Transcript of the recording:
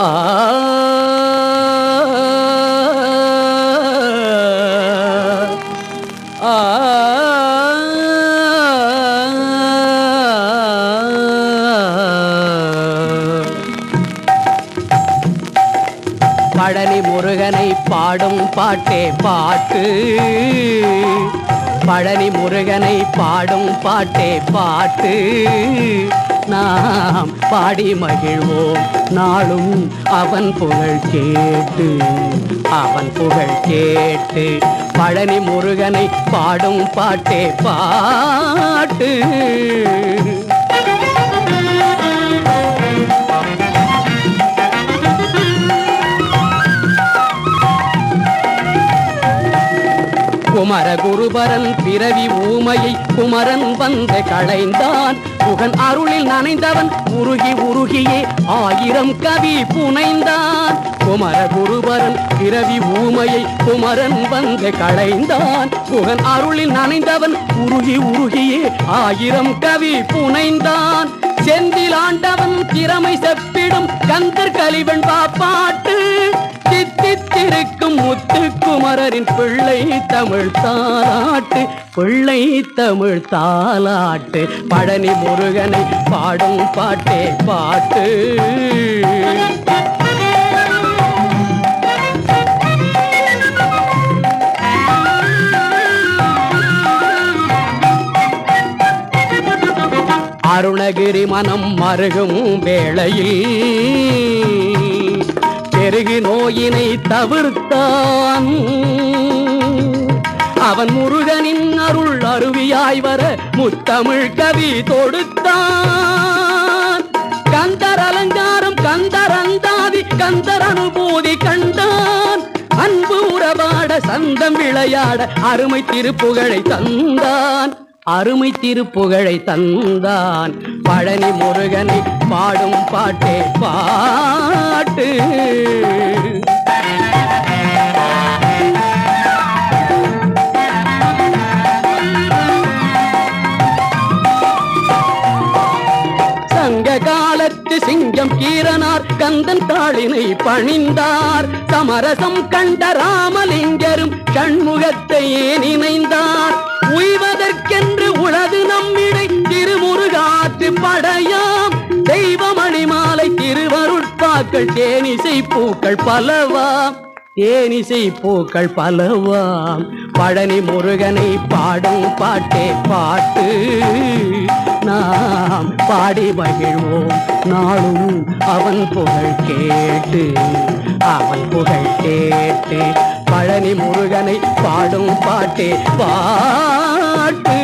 ஆ. ஆ. பழனி முருகனை பாடும் பாட்டே பாட்டு. பழனி முருகனை பாடும் பாட்டே பாட்டு. நாம் பாடி மகிழ்வோம். நாளும் அவன் புகழ் கேட்டு அவன் புகழ் கேட்டு பழனி முருகனை பாடும் பாட்டே பாட்டு. குமர குருபரன் பிறவி ஊமையை குமரன் வந்து களைந்தான். புகன் அருளில் நனைந்தவன் உருகி உருகியே ஆயிரம் கவி புனைந்தான். குமர குருபரன் பிறவி ஊமையை குமரன் வந்து களைந்தான். புகன் அருளில் நனைந்தவன் உருகி உருகியே ஆயிரம் கவி புனைந்தான். செந்தில் ஆண்டவன் திறமை செப்பிடும் கந்தர் கலிவன் பாப்பாட்டு. தித்தித்திருக்கும் குமரரின் பிள்ளை தமிழ் தாலாட்டு பிள்ளை தமிழ் தாலாட்டு பழனி முருகனை பாடும் பாட்டே பாட்டு. அருணகிரி மனம் மருகும் வேளையில் பெருகு நோயினை தவிர்த்தான். அவன் முருகனின் அருள் அருவியாய் வர முத்தமிழ் கவி தொடுத்தான். கந்தர் அலங்காரம் கந்தர் அந்தாதி கந்தர் அனுபூதி கண்டான். அன்பு உறவாட சந்தம் விளையாட அருமை திருப்புகழை தந்தான். அருமை திருப்புகழை தந்தான். பழனி முருகனை பாடும் பாட்டே பாட்டு. காலத்து சிங்கம் கீரனார் கந்தன் தாளினை பணிந்தார். சமரசம் கண்ட ராமலிங்கரும் கண்முகத்தையே பூக்கள் தேனிசை பூக்கள் பலவாம். தேனிசை பூக்கள் பலவாம். பழனி முருகனை பாடும் பாட்டே பாட்டு. நாம் பாடி மகிழ்வோம். நாளும் அவன் புகழ் கேட்டு அவன் புகழ் கேட்டு பழனி முருகனை பாடும் பாட்டே பாட்டு.